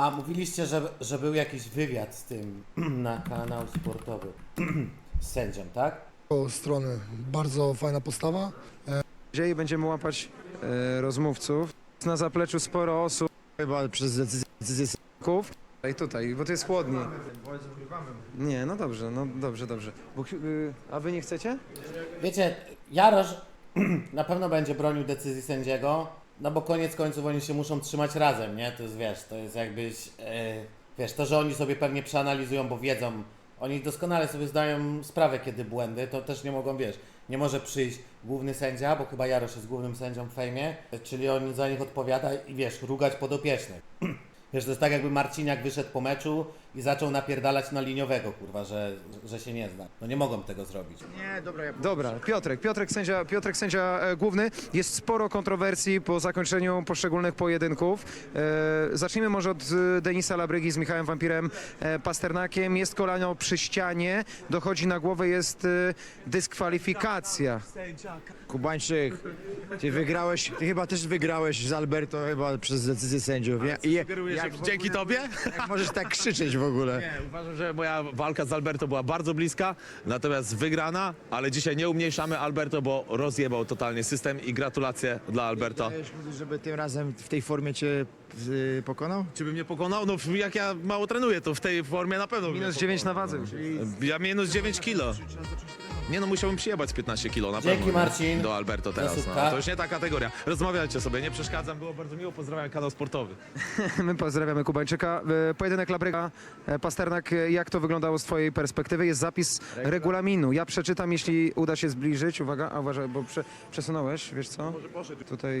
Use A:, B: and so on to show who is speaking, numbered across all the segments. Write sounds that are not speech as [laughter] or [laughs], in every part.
A: A mówiliście, że, że był jakiś wywiad z tym [clears throat] na kanał sportowy [clears throat] z sędzią, tak?
B: Po strony bardzo fajna postawa.
C: Dzień będziemy łapać e, rozmówców. Na zapleczu sporo osób.
D: Chyba przez decyzję, decyzję
C: I tutaj, bo to jest chłodniej. Nie, no dobrze, no dobrze, dobrze. Bo, y, a wy nie chcecie?
A: Wiecie, Jarosz [clears throat] na pewno będzie bronił decyzji sędziego, no bo koniec końców oni się muszą trzymać razem, nie? To jest, wiesz, to jest jakbyś, e, wiesz, to, że oni sobie pewnie przeanalizują, bo wiedzą, oni doskonale sobie zdają sprawę, kiedy błędy, to też nie mogą, wiesz, nie może przyjść główny sędzia, bo chyba Jarosz jest głównym sędzią w fejmie, czyli on za nich odpowiada i wiesz, rugać podopiecznych. [clears throat] Wiesz, to jest tak jakby Marciniak wyszedł po meczu i zaczął napierdalać na liniowego, kurwa, że, że się nie zna. No nie mogą tego zrobić.
D: Nie, dobra, ja
C: Dobra, Piotrek, Piotrek sędzia, Piotrek sędzia e, główny. Jest sporo kontrowersji po zakończeniu poszczególnych pojedynków. E, zacznijmy może od e, Denisa Labrygi z Michałem Wampirem e, Pasternakiem. Jest kolano przy ścianie, dochodzi na głowę, jest e, dyskwalifikacja.
D: Kubańczyk, ty wygrałeś, ty chyba też wygrałeś z Alberto chyba przez decyzję sędziów. Ja, i,
E: Dzięki tobie?
D: Jak możesz tak krzyczeć w ogóle?
E: Nie, uważam, że moja walka z Alberto była bardzo bliska, natomiast wygrana, ale dzisiaj nie umniejszamy Alberto, bo rozjebał totalnie system i gratulacje dla Alberto.
D: Mówić, żeby tym razem w tej formie cię y, pokonał?
E: Czy bym mnie pokonał? No jak ja mało trenuję, to w tej formie na pewno. bym
C: Minus
E: mnie
C: 9 na wadze już.
E: Ja minus 9 kilo. Nie no, musiałbym przyjebać z 15 kilo na
A: Dzięki,
E: pewno.
A: Marcin.
E: Do Alberto teraz. No. To już nie ta kategoria. Rozmawiajcie sobie, nie przeszkadzam, było bardzo miło, pozdrawiam kanał sportowy. [laughs]
C: My pozdrawiamy Kubańczyka. E, Pojedynek Labryga, e, Pasternak, e, jak to wyglądało z twojej perspektywy? Jest zapis regulaminu. Ja przeczytam, jeśli uda się zbliżyć. Uwaga, a uważaj, bo prze, przesunąłeś, wiesz co? Tutaj,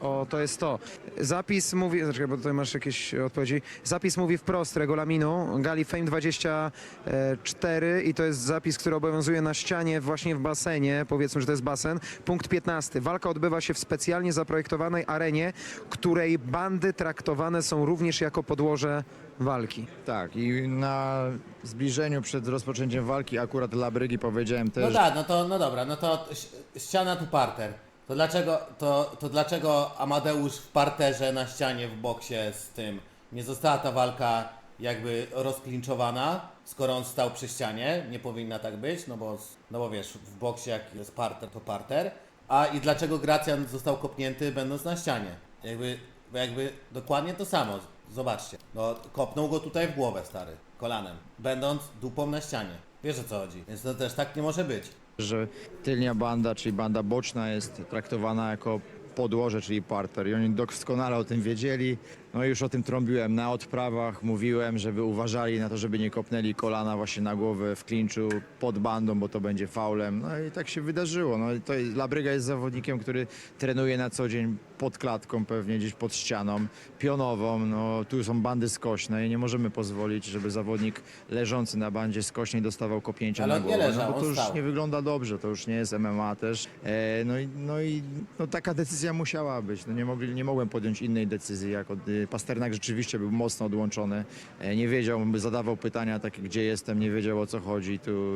C: o, to jest to. Zapis mówi, znaczy, bo tutaj masz jakieś odpowiedzi. Zapis mówi wprost regulaminu Gali Fame 24 i to jest zapis, który obowiązuje na ścianie właśnie w basenie, powiedzmy, że to jest basen. Punkt 15. Walka odbywa się w specjalnie zaprojektowanej arenie, której bandy traktowane są również jako podłoże walki.
D: Tak, i na zbliżeniu przed rozpoczęciem walki akurat Labrygi powiedziałem też,
A: No tak, no to no dobra, no to ś- ściana tu parter. To dlaczego, to, to dlaczego Amadeusz w parterze na ścianie w boksie z tym nie została ta walka jakby rozklinczowana, skoro on stał przy ścianie? Nie powinna tak być, no bo, no bo wiesz, w boksie jak jest parter, to parter. A i dlaczego Gracjan został kopnięty będąc na ścianie? Jakby, jakby dokładnie to samo. Zobaczcie. No, kopnął go tutaj w głowę, stary, kolanem, będąc dupą na ścianie. Wiesz o co chodzi. Więc to też tak nie może być.
D: że tylnia banda, czyli banda boczna jest traktowana jako podłoże, czyli parter i oni doskonale o tym wiedzieli. No już o tym trąbiłem na odprawach, mówiłem, żeby uważali na to, żeby nie kopnęli kolana właśnie na głowę w klinczu pod bandą, bo to będzie faulem. No i tak się wydarzyło. No i to jest, Labryga jest zawodnikiem, który trenuje na co dzień pod klatką pewnie, gdzieś pod ścianą, pionową. No tu są bandy skośne i nie możemy pozwolić, żeby zawodnik leżący na bandzie skośnej dostawał kopnięcia
A: Ale
D: na
A: on nie
D: głowę.
A: leżał,
D: no bo
A: on
D: to już
A: stał.
D: nie wygląda dobrze, to już nie jest MMA też. E, no i, no i no, taka decyzja musiała być. No, nie, mogli, nie mogłem podjąć innej decyzji. Jak od, y, Pasternak rzeczywiście był mocno odłączony. E, nie wiedział, zadawał pytania takie, gdzie jestem, nie wiedział o co chodzi. Tu,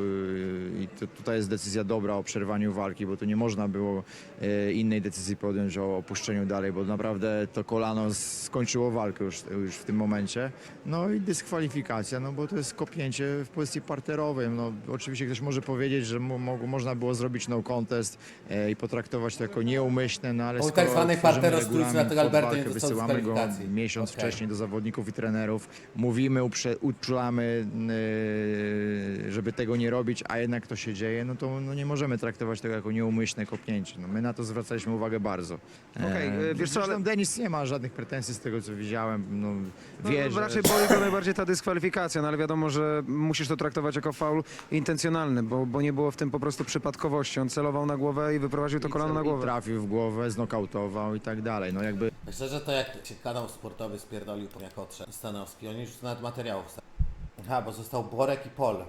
D: i tu, tutaj jest decyzja dobra o przerwaniu walki, bo tu nie można było e, innej decyzji podjąć o opuszczeniu dalej, bo naprawdę to kolano skończyło walkę już, już w tym momencie. No i dyskwalifikacja, no bo to jest kopnięcie w pozycji parterowej. No, oczywiście ktoś może powiedzieć, że mo, mo, można było zrobić no contest e, i potraktować to jako nieumyślne, no ale skoro
A: tak zwany parterostrójcy,
D: regulamin
A: dlatego Alberto nie dostał
D: wysyłamy go. Miesiąc
A: Okej.
D: wcześniej do zawodników i trenerów, mówimy, uprze, uczulamy, e, żeby tego nie robić, a jednak to się dzieje, no to no nie możemy traktować tego jako nieumyślne kopnięcie. No, my na to zwracaliśmy uwagę bardzo.
C: Okej, e, wiesz co, ale-
D: Denis nie ma żadnych pretensji z tego, co widziałem. No,
C: No,
D: wie, że...
C: raczej boli go najbardziej ta dyskwalifikacja, no ale wiadomo, że musisz to traktować jako faul intencjonalny, bo, bo nie było w tym po prostu przypadkowości. On celował na głowę i wyprowadził to kolano na
D: I
C: głowę.
D: trafił w głowę, znokautował i tak dalej. No jakby
A: Szczerze to jak się kanał sportowy spierdolił po jak odszedł Stanowski, oni już nawet materiałów. Aha, bo został Borek i Pol.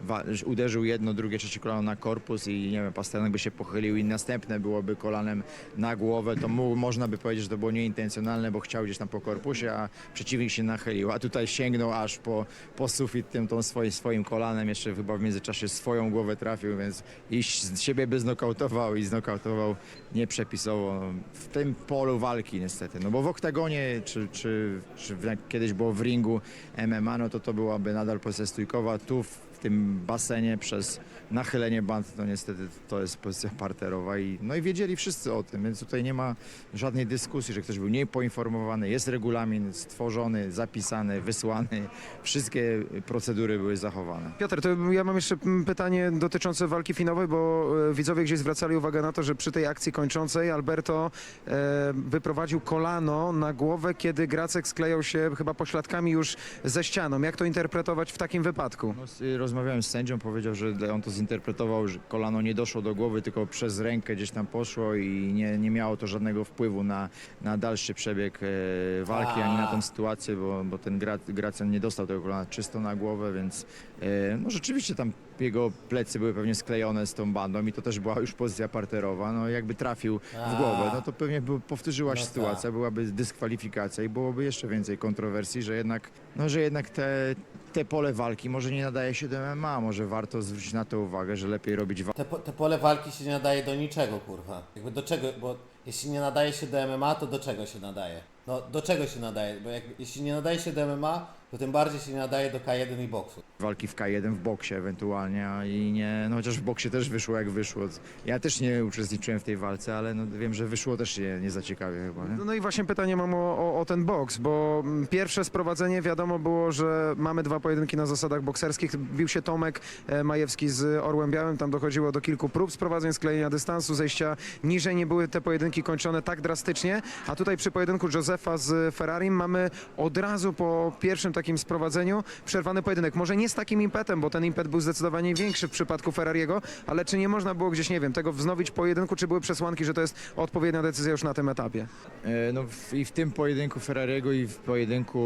D: Wa- uderzył jedno, drugie, trzecie kolano na korpus i nie wiem, Pasternak by się pochylił i następne byłoby kolanem na głowę, to można by powiedzieć, że to było nieintencjonalne, bo chciał gdzieś tam po korpusie, a przeciwnik się nachylił, a tutaj sięgnął aż po, po sufit tym tą swoim, swoim kolanem, jeszcze chyba w międzyczasie swoją głowę trafił, więc i z siebie by znokautował i znokautował nieprzepisowo. W tym polu walki niestety, no bo w oktagonie, czy, czy, czy jak kiedyś było w ringu MMA, no to to byłaby nadal pozycja stójkowa, tu w tym basenie przez nachylenie band, to niestety to jest pozycja parterowa i no i wiedzieli wszyscy o tym, więc tutaj nie ma żadnej dyskusji, że ktoś był niepoinformowany, jest regulamin stworzony, zapisany, wysłany, wszystkie procedury były zachowane.
C: Piotr, to ja mam jeszcze mm, pytanie dotyczące walki finałowej, bo e, widzowie gdzieś zwracali uwagę na to, że przy tej akcji kończącej Alberto e, wyprowadził kolano na głowę, kiedy Gracek sklejał się chyba pośladkami już ze ścianą. Jak to interpretować w takim wypadku?
D: No, z- rozmawiałem z sędzią, powiedział, że on to zinterpretował, że kolano nie doszło do głowy, tylko przez rękę gdzieś tam poszło i nie, nie miało to żadnego wpływu na, na dalszy przebieg e, walki, ani na tą sytuację, bo, bo ten Gra, Gracjan nie dostał tego kolana czysto na głowę, więc e, no rzeczywiście tam jego plecy były pewnie sklejone z tą bandą i to też była już pozycja parterowa. No jakby trafił w głowę, no to pewnie by, powtórzyła się
A: No tak.
D: sytuacja, byłaby dyskwalifikacja i byłoby jeszcze więcej kontrowersji, że jednak, no, że jednak te, te pole walki może nie nadaje się do MMA, może warto zwrócić na to uwagę, że lepiej robić walkę.
A: Te, po- te pole walki się nie nadaje do niczego, kurwa. Jakby do czego, bo jeśli nie nadaje się do MMA, to do czego się nadaje? No, do czego się nadaje? Bo jak, jeśli nie nadaje się do MMA, to tym bardziej się nie nadaje do K1 i boksu.
D: walki w K1 w boksie ewentualnie, a i nie, no chociaż w boksie też wyszło jak wyszło. Ja też nie uczestniczyłem w tej walce, ale no wiem, że wyszło też nie, nie za ciekawie chyba, nie?
C: No i właśnie pytanie mam o, o, o ten boks, bo mm, pierwsze sprowadzenie wiadomo było, że mamy dwa pojedynki na zasadach bokserskich. Bił się Tomek e, Majewski z Orłem Białym, tam dochodziło do kilku prób sprowadzeń, sklejenia dystansu, zejścia niżej. Nie były te pojedynki kończone tak drastycznie, a tutaj przy pojedynku Josefa z Ferrari mamy od razu po pierwszym takim sprowadzeniu przerwany pojedynek. Może nie z takim impetem, bo ten impet był zdecydowanie większy w przypadku Ferrariego, ale czy nie można było gdzieś, nie wiem, tego wznowić pojedynku, czy były przesłanki, że to jest odpowiednia decyzja już na tym etapie?
D: E, No w, i w tym pojedynku Ferrariego i w pojedynku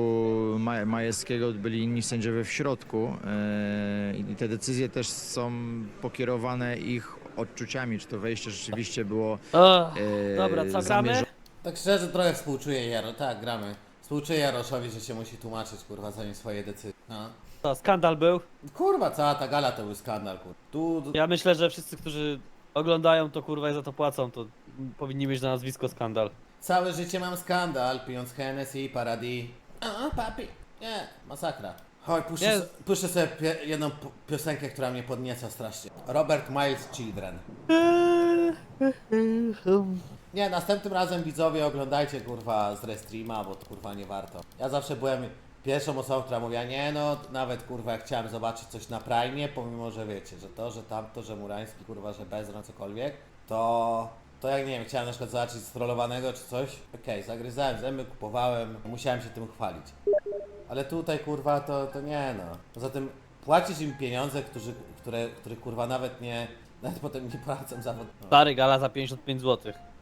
D: Ma- Majewskiego byli inni sędziowie w środku e, i te decyzje też są pokierowane ich odczuciami, czy to wejście rzeczywiście było
F: O,
D: e,
F: dobra, co gramy?
D: zamierzone.
A: Tak szczerze trochę współczuję Jaro, tak, gramy. Współczuję Jaroszowi, że się musi tłumaczyć, kurwa, za nie swoje decyzje. No.
F: To skandal był.
A: Kurwa, cała ta gala to był skandal, kurwa. Tu,
F: Ja myślę, że wszyscy, którzy oglądają to kurwa i za to płacą, to powinni mieć na nazwisko skandal.
A: całe życie mam skandal, pijąc Hennessy, Paradis. A, papi. Nie, masakra. Chodź, puszczę,
F: Nie.
A: puszczę sobie pie, jedną p- piosenkę, która mnie podnieca strasznie. Robert Miles Children. [laughs] Nie, następnym razem widzowie oglądajcie kurwa z restreama, bo to kurwa nie warto. Ja zawsze byłem pierwszą osobą, która mówiła, nie no, nawet kurwa jak chciałem zobaczyć coś na Prime, pomimo, że wiecie, że to, że tamto, że Murański kurwa, że Bezron, cokolwiek, to... To jak nie wiem, chciałem na przykład zobaczyć strollowanego czy coś, okej, zagryzałem zęby, kupowałem, musiałem się tym chwalić. Ale tutaj kurwa to, to nie no. Poza tym płacisz im pieniądze, którzy, które, których kurwa nawet nie, nawet potem nie płacą za...
F: Stary gala za 55 zł.